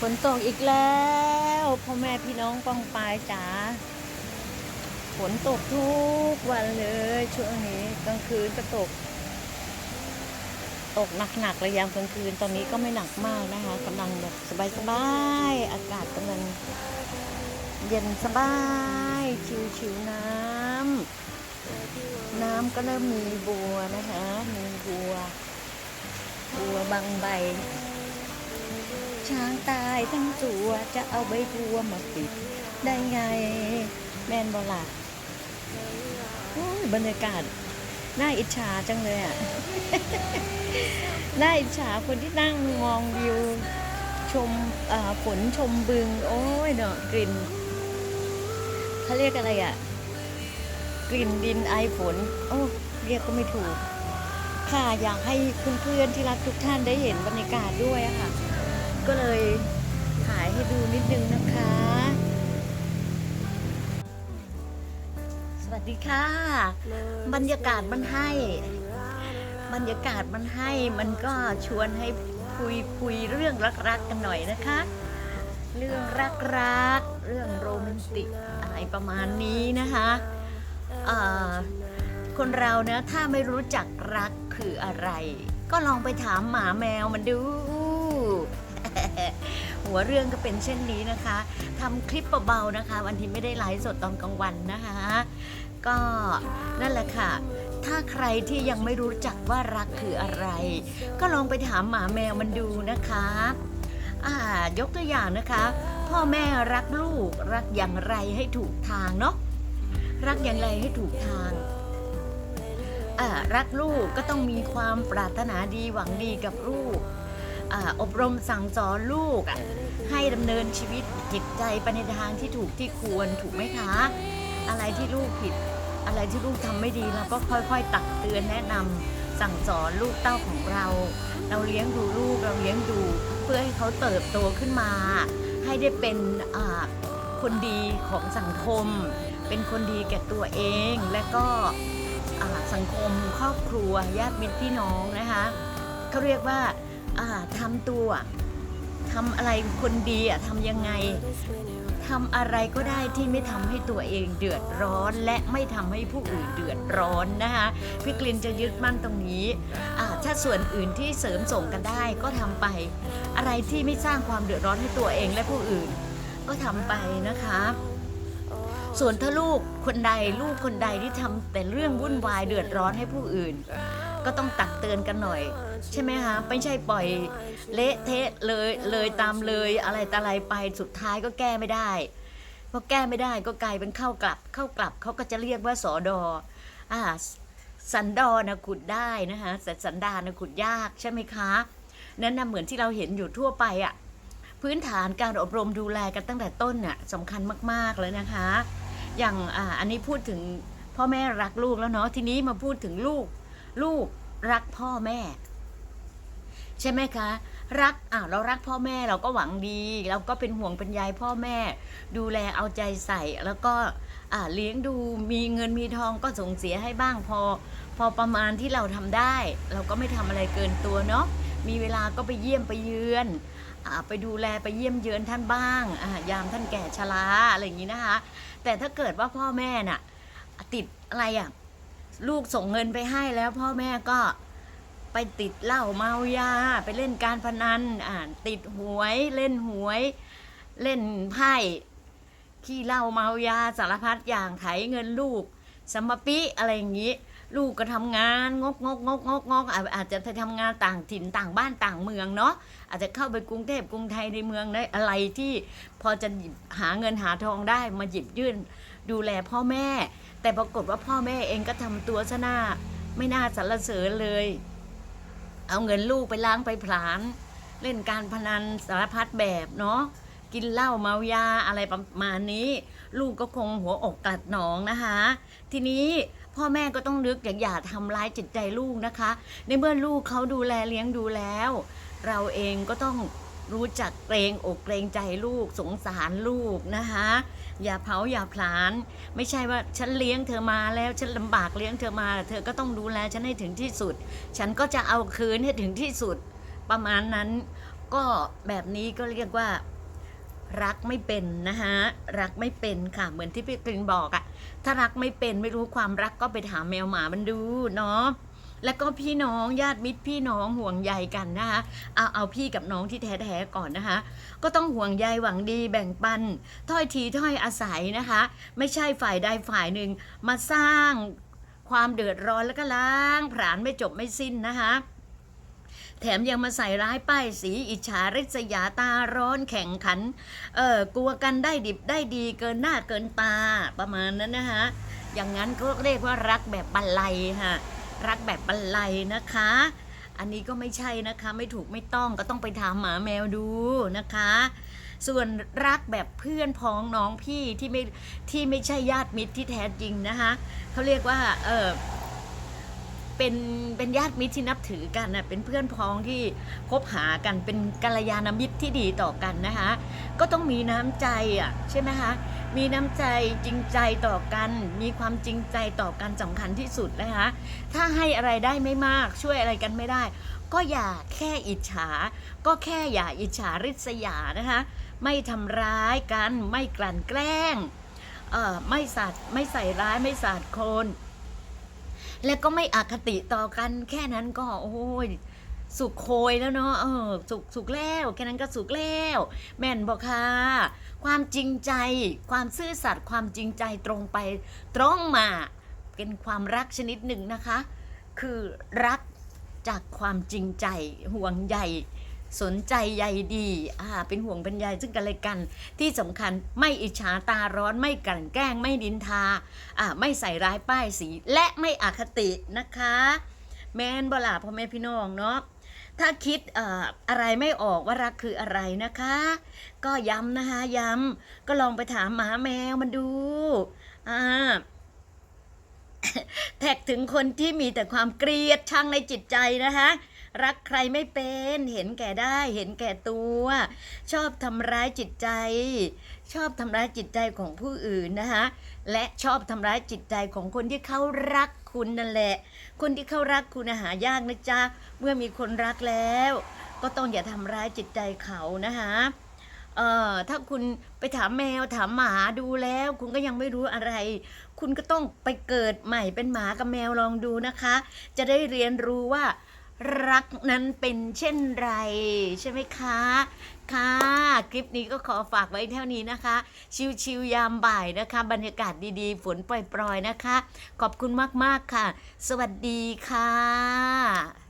ฝนตกอีกแล้วพ่อแม่พี่น้องป้องปายจ๋าฝนตกทุกวันเลยช่วงนี้กลางคืนก็ตก ตกหนักๆเลยยามกลางคืนตอนนี้ก็ไม่หนักมากนะคะกำลังแบบสบายๆอากาศกำลังเย็นสบายชิวๆน้ำน้ำก็เริ่มมีบัวนะคะ มีบัว บัวบางใบ ช้างตายทั้งตัวจะเอาใบบัวมาปิดได้ไง แม่นบอล่ะโอ้บรรยากาศน่าอิจฉาจังเลยอะ น่าอิจฉาคนที่นั่งมองวิว ชมอ่าฝนชมบึง โอ้ยเนาะกลิ่นเขาเรียกอะไรอะ กลิ่นดินไอฝน โอ้เรียกก็ไม่ถูก ค่ะอยากให้เพื่อนๆที่รักทุกท่านได้เห็นบรรยากาศด้วยอะค่ะ ก็เลยถ่ายให้ดูนิดนึงนะคะ สวัสดีค่ะ บรรยากาศมันให้ บรรยากาศมันให้มันก็ชวนให้คุยคุยเรื่องรักๆกันหน่อยนะคะ เรื่องรักๆเรื่องโรแมนติกอะไรประมาณนี้นะคะอ่าคนเรานะถ้าไม่รู้จักรักคืออะไร ก็ลองไปถามหมาแมวมันดู หัวเรื่องก็เป็นเช่นนี้นะคะทำคลิปเบาๆนะคะ วันที่ไม่ได้ไลฟ์สดตอนกลางวันนะคะ ก็นั่นแหละค่ะ ถ้าใครที่ยังไม่รู้จักว่ารักคืออะไร ก็ลองไปถามหมาแมวมันดูนะคะอ่ายกตัวอย่างนะคะ พ่อแม่รักลูกรักอย่างไรให้ถูกทางเนาะรักอย่างไรให้ถูกทางอ่ารักลูกก็ต้องมีความปรารถนาดีหวังดีกับลูก อบรมสั่งสอนลูกอะให้ดำเนินชีวิตจิตใจไปในทางที่ถูกที่ควรถูกไหมคะ อะไรที่ลูกผิด อะไรที่ลูกทำไม่ดีเราก็ค่อยๆ ตักเตือนแนะนำสั่งสอนลูกเต้าของเรา เราเลี้ยงดูลูกเราเลี้ยงดูเพื่อให้เขาเติบโตขึ้นมา ให้ได้เป็นคนดีของสังคม เป็นคนดีแก่ตัวเองและก็สังคมครอบครัวญาติมิตรพี่น้องนะคะเขาเรียกว่าท ตัวทำอะไรคนดีอะทำยังไงทำอะไรก็ได้ที่ไม่ทำให้ตัวเองเดือดร้อน และไม่ทำให้ผู้อื่นเดือดร้อนนะคะพี่กลินจะยึดมั่นตรงนี้ถ้าส่วนอื่นที่เสริมส่งกันได้ก็ทำไป อะไรที่ไม่สร้างความเดือดร้อนให้ตัวเองและผู้อื่น ก็ทำไปนะคะส่วนถ้าลูกคนใดลูกคนใดที่ทำแต่เรื่องวุ่นวายเดือดร้อนให้ผู้อื่น ก็ต้องตักเตือนกันหน่อย ใช่ไหมคะไม่ใช่ปล่อยเละเทะเลยเลยตามเลยอะไรตาอะไรไปสุดท้ายก็แก้ไม่ได้พอแก้ไม่ได้ก็กลายเป็นเข้ากลับ เข้ากลับเขาก็จะเรียกว่าสอดออ่าสันดอนะขุดได้นะคะแต่สันดานนะขุดยากใช่ไหมคะนั่นนะเหมือนที่เราเห็นอยู่ทั่วไปอะ่ะพื้นฐานการอบรมดูแลกันตั้งแต่ต้นน่ะสำคัญมากๆเลยนะคะ อย่างอ่าอันนี้พูดถึงพ่อแม่รักลูกแล้วเนาะทีนี้มาพูดถึงลูกลูก รักพ่อแม่ ใช่ไหมคะ รักอ่าเรารักพ่อแม่เราก็หวังดี เราก็เป็นห่วงเป็นใยพ่อแม่ ดูแลเอาใจใส่แล้วก็อ่าเลี้ยงดูมีเงินมีทองก็ส่งเสียให้บ้างพอ พอประมาณที่เราทำได้ เราก็ไม่ทำอะไรเกินตัวเนาะมีเวลาก็ไปเยี่ยมไปเยือนอาไปดูแลไปเยี่ยมเยือนท่านบ้างอ่ายามท่านแก่ชราอะไรอย่างนี้นะคะ แต่ถ้าเกิดว่าพ่อแม่น่ะติดอะไรอะ ลูกส่งเงินไปให้แล้วพ่อแม่ก็ไปติดเหล้าเมายา ไปเล่นการพนันอ่าติดหวยเล่นหวย เล่นไพ่ขี้เหล้าเมายาสารพัดอย่างไถเงินลูกสมปิอะไรอย่างนี้ ลูกก็ทำงานงกงกงกงกงกอาจจะไปทำงานต่างถิ่นต่างบ้านต่างเมืองเนาะอาจจะเข้าไปกรุงเทพกรุงไทยในเมืองได้อะไรที่พอจะหาเงินหาทองได้มาหยิบยื่น ดูแลพ่อแม่ แต่ปรากฏว่าพ่อแม่เองก็ทำตัวซะหน้า ไม่น่าสรรเสริญเลย เอาเงินลูกไปล้างไปผลาญเล่นการพนันสารพัดแบบเนาะกินเหล้าเมายาอะไรประมาณนี้ ลูกก็คงหัวอกกัดหนองนะคะ ทีนี้พ่อแม่ก็ต้องนึกอย่าอย่าทำร้ายจิตใจลูกนะคะ ในเมื่อลูกเขาดูแลเลี้ยงดูแล้ว เราเองก็ต้อง รู้จักเกรงอกเกรงใจลูกสงสารลูกนะคะ อย่าเผาอย่าผลาญไม่ใช่ว่าฉันเลี้ยงเธอมาแล้วฉันลำบากเลี้ยงเธอมา เธอก็ต้องดูแลฉันให้ถึงที่สุด ฉันก็จะเอาคืนให้ถึงที่สุด ประมาณนั้นก็แบบนี้ก็เรียกว่ารักไม่เป็นนะคะรักไม่เป็นค่ะ เหมือนที่พี่กลินบอกอะถ้ารักไม่เป็นไม่รู้ความรักก็ไปถามแมวหมามันดูเนาะ แล้วก็พี่น้องญาติมิตรพี่น้องห่วงใยกันนะคะเอาเอาพี่กับน้องที่แท้ๆก่อนนะคะ ก็ต้องห่วงใยหวังดีแบ่งปัน ถ้อยทีถ้อยอาศัยนะคะ ไม่ใช่ฝ่ายใดฝ่ายหนึ่งมาสร้างความเดือดร้อนแล้วก็ล้างผลาญไม่จบไม่สิ้นนะคะแถมยังมาใส่ร้ายป้ายสีอิจฉาริษยาตาร้อนแข่งขัน เออกลัวกันได้ดิบได้ดีเกินหน้าเกินตาประมาณนั้นนะคะอย่างนั้นก็เรียกว่ารักแบบบันไลค่ะ รักแบบบันไลนะคะ อันนี้ก็ไม่ใช่นะคะไม่ถูกไม่ต้องก็ต้องไปถามหมาแมวดูนะคะ ส่วนรักแบบเพื่อนพ้องน้องพี่ที่ไม่ที่ไม่ใช่ญาติมิตรที่แท้จริงนะคะเขาเรียกว่าเออ เป็นเป็นญาติมิตรที่นับถือกันนะเป็นเพื่อนพ้องที่คบหากันเป็นกัลยาณมิตรที่ดีต่อกันนะคะ ก็ต้องมีน้ำใจอะใช่ไหมคะมีน้ำใจจริงใจต่อกัน มีความจริงใจต่อกันสำคัญที่สุดนะคะถ้าให้อะไรได้ไม่มากช่วยอะไรกันไม่ได้ ก็อย่าแค่อิจฉา ก็แค่อย่าอิจฉาริษยานะคะไม่ทำร้ายกันไม่กลั่นแกล้งเอ่อไม่สัตว์ไม่ใส่ร้ายไม่สาดโคลน แล้วก็ไม่อคติต่อกันแค่นั้นก็โอ้ยสุขโคยแล้วเนาะเออสุขสุขแล้วแค่นั้นก็สุขแล้ว แม่นบอกค่ะ ความจริงใจ ความซื่อสัตย์ความจริงใจตรงไปตรงมา เป็นความรักชนิดหนึ่งนะคะ คือรักจากความจริงใจห่วงใย สนใจใยดีอ่าเป็นห่วงเป็นใยซึ่งกันและกัน ที่สำคัญไม่อิจฉาตาร้อนไม่กลั่นแกล้งไม่ดินทาอ่าไม่ใส่ร้ายป้ายสีและไม่อคตินะคะ แมนบลาพ่อแม่พี่น้องเนาะถ้าคิดเอ่ออะไรไม่ออกว่ารักคืออะไรนะคะ ก็ย้ำนะคะย้ำก็ลองไปถามหมาแมวมันดูอ่าแท็กถึงคนที่มีแต่ความเกลียดชังในจิตใจนะคะ รักใครไม่เป็น เห็นแก่ได้เห็นแก่ตัว ชอบทำร้ายจิตใจ ชอบทำร้ายจิตใจของผู้อื่นนะคะและชอบทำร้ายจิตใจของคนที่เขารักคุณนั่นแหละ คนที่เขารักคุณหายากนะจ๊ะเมื่อมีคนรักแล้ว ก็ต้องอย่าทำร้ายจิตใจเขานะคะเอ่อถ้าคุณไปถามแมวถามหมาดูแล้ว คุณก็ยังไม่รู้อะไร คุณก็ต้องไปเกิดใหม่เป็นหมากับแมวลองดูนะคะ จะได้เรียนรู้ว่า รักนั้นเป็นเช่นไร ใช่ไหมคะ ค่ะ คลิปนี้ก็ขอฝากไว้เท่านี้นะคะ ชิวๆยามบ่ายนะคะ บรรยากาศดีๆ ฝนปล่อยๆนะคะ ขอบคุณมากๆค่ะ สวัสดีค่ะ